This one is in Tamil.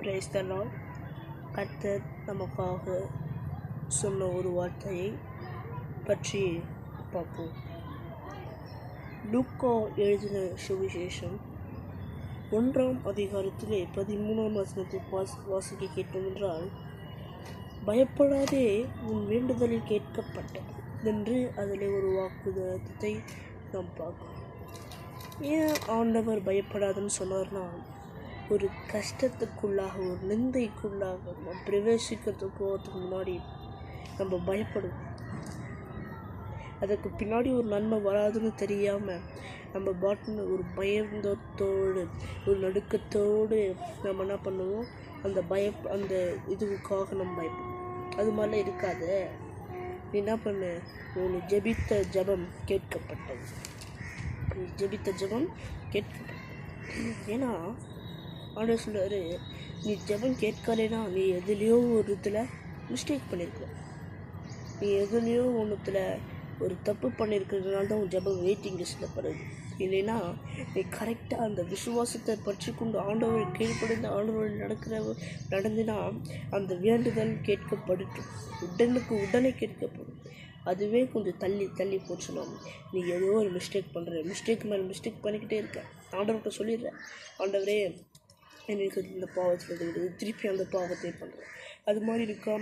பிரைஸ் தரோம் கர்த்தர் நமக்காக சொன்ன ஒரு வார்த்தையை பற்றி பார்ப்போம். லுக்கா எழுதின சுவிசேஷம் ஒன்றாம் அதிகாரத்திலே பதிமூணாம் வசனத்தை வாசி வாசிக்க கேட்டோம் என்றால் பயப்படாதே உன் வேண்டுதலில் கேட்கப்பட்டது. என்று அதில் ஒரு வாக்குதத்தை நாம் பார்க்கிறோம். ஏன் ஆண்டவர் பயப்படாதுன்னு சொன்னார்னா ஒரு கஷ்டத்துக்குள்ளாக ஒரு நிந்தைக்குள்ளாக நம்ம பிரவேசிக்கிறதுக்கு போகிறதுக்கு முன்னாடி நம்ம பயப்படுவோம். அதுக்கு பின்னாடி ஒரு நன்மை வராதுன்னு தெரியாமல் நம்ம பாட்டுன்னு ஒரு பயந்தத்தோடு ஒரு நடுக்கத்தோடு நம்ம என்ன பண்ணுவோம்? அந்த பய அந்த இதுவுக்காக நம்ம பயப்படும் அது மாதிரிலாம் இருக்காது. நீ என்ன பண்ணு? உன் ஜெபித்த ஜெபம் கேட்கப்பட்டது. நீ ஜெபித்த ஜெபம் கேட்கப்பட்டது. ஏன்னா ஆண்டவர் சொல்றாரு நீ ஜெபம் கேட்கலைன்னா நீ எதுலேயோ ஒரு இதில் மிஸ்டேக் பண்ணியிருக்க நீ எதுலேயோ ஒன்றுத்தில் ஒரு தப்பு பண்ணியிருக்கிறதுனால தான் உன் ஜெபம் வெயிட்டிங் லிஸ்ட்டில் படுது. இல்லைன்னா நீ கரெக்டாக அந்த விசுவாசத்தை பற்றி கொண்டு ஆண்டவர் கீழ்ப்படிந்து ஆண்டவர் நடக்கிற நடந்துனா அந்த வேண்டுதல் கேட்கப்படட்டும். உடனுக்கு உடனே கேட்கப்படும். அதுவே கொஞ்சம் தள்ளி தள்ளி போச்சுன்னா நீ ஏதோ ஒரு மிஸ்டேக் பண்ணுற மிஸ்டேக் மேலே மிஸ்டேக் பண்ணிக்கிட்டே இருக்க. ஆண்டவர்கிட்ட சொல்லிடுற ஆண்டவரே எனக்கு இந்த பாவம் இருக்குது திருப்பி அந்த பாவத்தை பண்ணுறேன் அது மாதிரி இருக்காமல்